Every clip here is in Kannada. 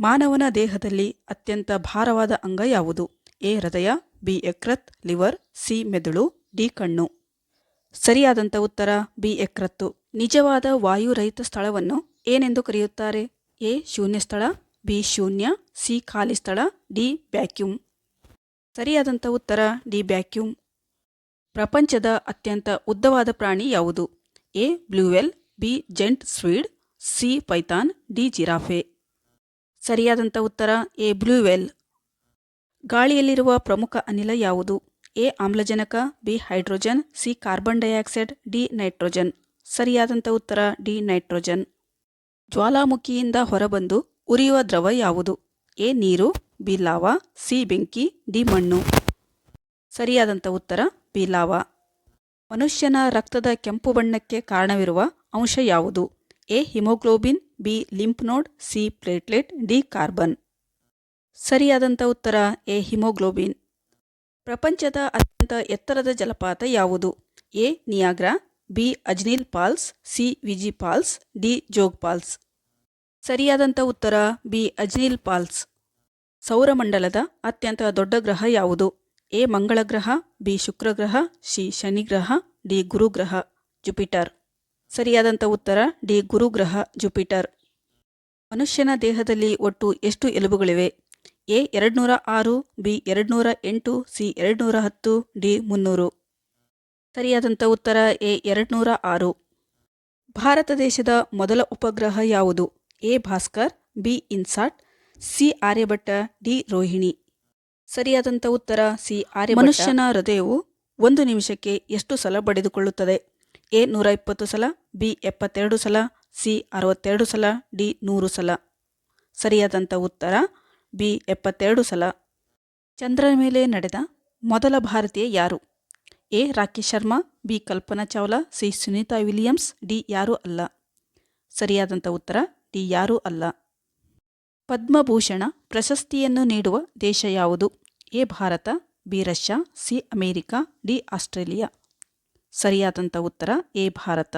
ಮಾನವನ ದೇಹದಲ್ಲಿ ಅತ್ಯಂತ ಭಾರವಾದ ಅಂಗ ಯಾವುದು? ಎ. ಹೃದಯ, ಬಿ. ಯಕೃತ್, ಲಿವರ್, ಸಿ. ಮೆದುಳು, ಡಿ. ಕಣ್ಣು. ಸರಿಯಾದಂಥ ಉತ್ತರ, ಬಿ. ಯಕೃತ್ತು. ನಿಜವಾದ ವಾಯುರಹಿತ ಸ್ಥಳವನ್ನು ಏನೆಂದು ಕರೆಯುತ್ತಾರೆ? ಎ. ಶೂನ್ಯ ಸ್ಥಳ, ಬಿ. ಶೂನ್ಯ, ಸಿ. ಖಾಲಿ ಸ್ಥಳ, ಡಿ. ವ್ಯಾಕ್ಯೂಮ್. ಸರಿಯಾದಂಥ ಉತ್ತರ, ಡಿ. ವ್ಯಾಕ್ಯೂಮ್. ಪ್ರಪಂಚದ ಅತ್ಯಂತ ಉದ್ದವಾದ ಪ್ರಾಣಿ ಯಾವುದು? A. Blue whale, B. Giant squid C. Python, D. Giraffe. ಸರಿಯಾದಂಥ ಉತ್ತರ ಎ ಬ್ಲೂವೆಲ್ ಗಾಳಿಯಲ್ಲಿರುವ ಪ್ರಮುಖ ಅನಿಲ ಯಾವುದು? ಎ, ಆಮ್ಲಜನಕ, B, hydrogen, C, carbon dioxide, D, nitrogen. ಸರಿಯಾದಂಥ ಉತ್ತರ ಡಿ, ನೈಟ್ರೋಜನ್. ಜ್ವಾಲಾಮುಖಿಯಿಂದ ಹೊರಬಂದು ಉರಿಯುವ ದ್ರವ ಯಾವುದು? ಎ, ನೀರು, ಬಿ, ಲಾವ, ಸಿ, ಬೆಂಕಿ, ಡಿ, ಮಣ್ಣು. ಸರಿಯಾದಂಥ ಉತ್ತರ ಬಿ, ಲಾವ. ಮನುಷ್ಯನ ರಕ್ತದ ಕೆಂಪು ಬಣ್ಣಕ್ಕೆ ಕಾರಣವಿರುವ ಅಂಶ ಯಾವುದು? A, haemoglobin B lymph node, C platelet, D carbon. ಸರಿಯಾದಂಥ ಉತ್ತರ, ಎ ಹಿಮೋಗ್ಲೋಬಿನ್. ಪ್ರಪಂಚದ ಅತ್ಯಂತ ಎತ್ತರದ ಜಲಪಾತ ಯಾವುದು? ಎ ನಿಯಾಗ್ರಾ, ಬಿ ಅಜ್ನೀಲ್ ಪಾಲ್ಸ್ ಸಿ ವಿಜಿ ಪಾಲ್ಸ್ ಡಿ ಜೋಗ್ ಪಾಲ್ಸ್ ಸರಿಯಾದಂಥ ಉತ್ತರ, ಬಿ ಅಜ್ನೀಲ್ ಪಾಲ್ಸ್ ಸೌರಮಂಡಲದ ಅತ್ಯಂತ ದೊಡ್ಡ ಗ್ರಹ ಯಾವುದು? ಎ ಮಂಗಳ ಗ್ರಹ ಬಿ ಶುಕ್ರಗ್ರಹ, ಸಿ ಶನಿ ಗ್ರಹ ಡಿ ಗುರುಗ್ರಹ, ಜುಪಿಟರ್. ಸರಿಯಾದಂಥ ಉತ್ತರ, ಡಿ ಗುರುಗ್ರಹ, ಜುಪಿಟರ್. ಮನುಷ್ಯನ ದೇಹದಲ್ಲಿ ಒಟ್ಟು ಎಷ್ಟು ಎಲುಬುಗಳಿವೆ? ಎ ಎರಡುನೂರ ಆರು, ಬಿ ಎರಡುನೂರ ಎಂಟು, ಸಿ ಎರಡುನೂರ ಹತ್ತು, ಡಿ ಮುನ್ನೂರು. ಸರಿಯಾದಂಥ ಉತ್ತರ ಎ ಎರಡುನೂರ ಆರು. ಭಾರತ ದೇಶದ ಮೊದಲ ಉಪಗ್ರಹ ಯಾವುದು? A Bhaskar, B INSAT, C Aryabhatta D Rohini. ಸರಿಯಾದಂಥ ಉತ್ತರ ಸಿ ಆರ್ಯ ಮನುಷ್ಯನ ಹೃದಯವು ಒಂದು ನಿಮಿಷಕ್ಕೆ ಎಷ್ಟು ಸಲ ಬಡಿದುಕೊಳ್ಳುತ್ತದೆ? ಎ ನೂರ ಇಪ್ಪತ್ತು ಸಲ, ಬಿ ಎಪ್ಪತ್ತೆರಡು ಸಲ ಸಿ ಅರವತ್ತೆರಡು ಸಲ, ಡಿ ನೂರು ಸಲ. ಸರಿಯಾದಂಥ ಉತ್ತರ, ಬಿ ಎಪ್ಪತ್ತೆರಡು ಸಲ. ಚಂದ್ರನ ಮೇಲೆ ನಡೆದ ಮೊದಲ ಭಾರತೀಯ ಯಾರು? A Rakesh Sharma, B Kalpana Chawla, C Sunita Williams, D ಯಾರೂ ಅಲ್ಲ. ಸರಿಯಾದಂಥ ಉತ್ತರ, ಡಿ ಯಾರೂ ಅಲ್ಲ. ಪದ್ಮಭೂಷಣ ಪ್ರಶಸ್ತಿಯನ್ನು ನೀಡುವ ದೇಶ ಯಾವುದು? A Bharat, B Russia, C America, D Australia. ಸರಿಯಾದಂಥ ಉತ್ತರ, ಎ ಭಾರತ.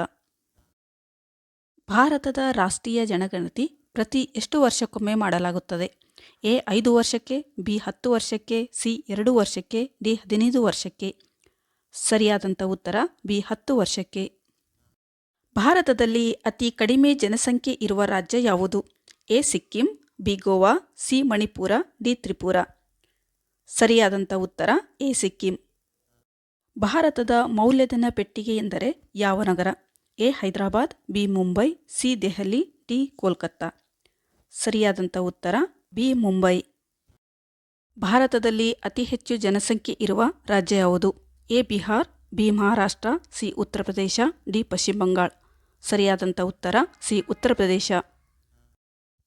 ಭಾರತದ ರಾಷ್ಟ್ರೀಯ ಜನಗಣತಿ ಪ್ರತಿ ಎಷ್ಟು ವರ್ಷಕ್ಕೊಮ್ಮೆ ಮಾಡಲಾಗುತ್ತದೆ? ಎ, ಐದು ವರ್ಷಕ್ಕೆ, ಬಿ, ಹತ್ತು ವರ್ಷಕ್ಕೆ, ಸಿ, ಎರಡು ವರ್ಷಕ್ಕೆ, ಡಿ, ಹದಿನೈದು ವರ್ಷಕ್ಕೆ? ಸರಿಯಾದಂಥ ಉತ್ತರ, ಬಿ, ಹತ್ತು ವರ್ಷಕ್ಕೆ. ಭಾರತದಲ್ಲಿ ಅತಿ ಕಡಿಮೆ ಜನಸಂಖ್ಯೆ ಇರುವ ರಾಜ್ಯ ಯಾವುದು? A, Sikkim, B, Goa, C, Manipur, D, Tripura. ಸರಿಯಾದಂಥ ಉತ್ತರ, ಎ, ಸಿಕ್ಕಿಂ. ಭಾರತದ ಮೌಲ್ಯಧನ ಪೆಟ್ಟಿಗೆ ಎಂದರೆ ಯಾವ ನಗರ? A Hyderabad, B Mumbai, C Delhi, D Kolkata. ಸರಿಯಾದಂಥ ಉತ್ತರ, ಬಿ ಮುಂಬೈ. ಭಾರತದಲ್ಲಿ ಅತಿ ಹೆಚ್ಚು ಜನಸಂಖ್ಯೆ ಇರುವ ರಾಜ್ಯ ಯಾವುದು? A Bihar, B Maharashtra, C Uttar Pradesh, D ಪಶ್ಚಿಮ ಬಂಗಾಳ. ಸರಿಯಾದಂಥ ಉತ್ತರ, ಸಿ ಉತ್ತರ ಪ್ರದೇಶ.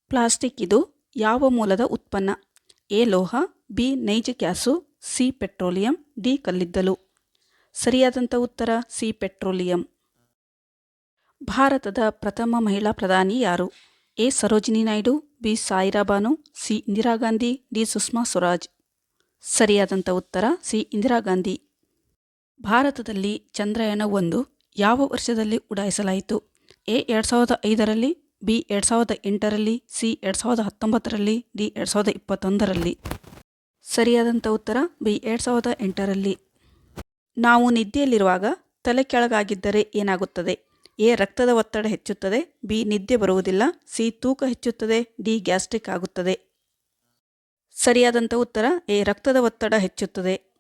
ಪ್ಲಾಸ್ಟಿಕ್ ಇದು ಯಾವ ಮೂಲದ ಉತ್ಪನ್ನ? ಎ ಲೋಹ, ಬಿ ನೈಜ ಗ್ಯಾಸು, ಸಿ ಪೆಟ್ರೋಲಿಯಂ, ಡಿ ಕಲ್ಲಿದ್ದಲು. ಸರಿಯಾದಂಥ ಉತ್ತರ, ಸಿ ಪೆಟ್ರೋಲಿಯಂ. ಭಾರತದ ಪ್ರಥಮ ಮಹಿಳಾ ಪ್ರಧಾನಿ ಯಾರು? A. Sarojini Naidu, B. Saira Banu C. Indira Gandhi, D. Sushma Swaraj. ಸರಿಯಾದಂಥ ಉತ್ತರ ಸಿ. ಇಂದಿರಾ ಗಾಂಧಿ. ಭಾರತದಲ್ಲಿ ಚಂದ್ರಯಾನ ಒಂದು ಯಾವ ವರ್ಷದಲ್ಲಿ ಉಡಾಯಿಸಲಾಯಿತು? ಎ. ಎರಡು ಸಾವಿರದ ಐದರಲ್ಲಿ, ಬಿ. ಎರಡು ಸಾವಿರದ ಎಂಟರಲ್ಲಿ, ಸಿ. ಎರಡು ಸಾವಿರದ ಹತ್ತೊಂಬತ್ತರಲ್ಲಿ, ಡಿ. ಎರಡು ಸಾವಿರದ ಇಪ್ಪತ್ತೊಂದರಲ್ಲಿ. ಸರಿಯಾದಂಥ ಉತ್ತರ ಬಿ. ಎರಡು ಸಾವಿರದ ಎಂಟರಲ್ಲಿ. ನಾವು ನಿದ್ದೆಯಲ್ಲಿರುವಾಗ ತಲೆ ಕೆಳಗಾಗಿದ್ದರೆ ಏನಾಗುತ್ತದೆ? ಎ ರಕ್ತದ ಒತ್ತಡ ಹೆಚ್ಚುತ್ತದೆ, ಬಿ ನಿದ್ದೆ ಬರುವುದಿಲ್ಲ, ಸಿ ತೂಕ ಹೆಚ್ಚುತ್ತದೆ, ಡಿ ಗ್ಯಾಸ್ಟ್ರಿಕ್ ಆಗುತ್ತದೆ. ಸರಿಯಾದಂಥ ಉತ್ತರ, ಎ ರಕ್ತದ ಒತ್ತಡ ಹೆಚ್ಚುತ್ತದೆ.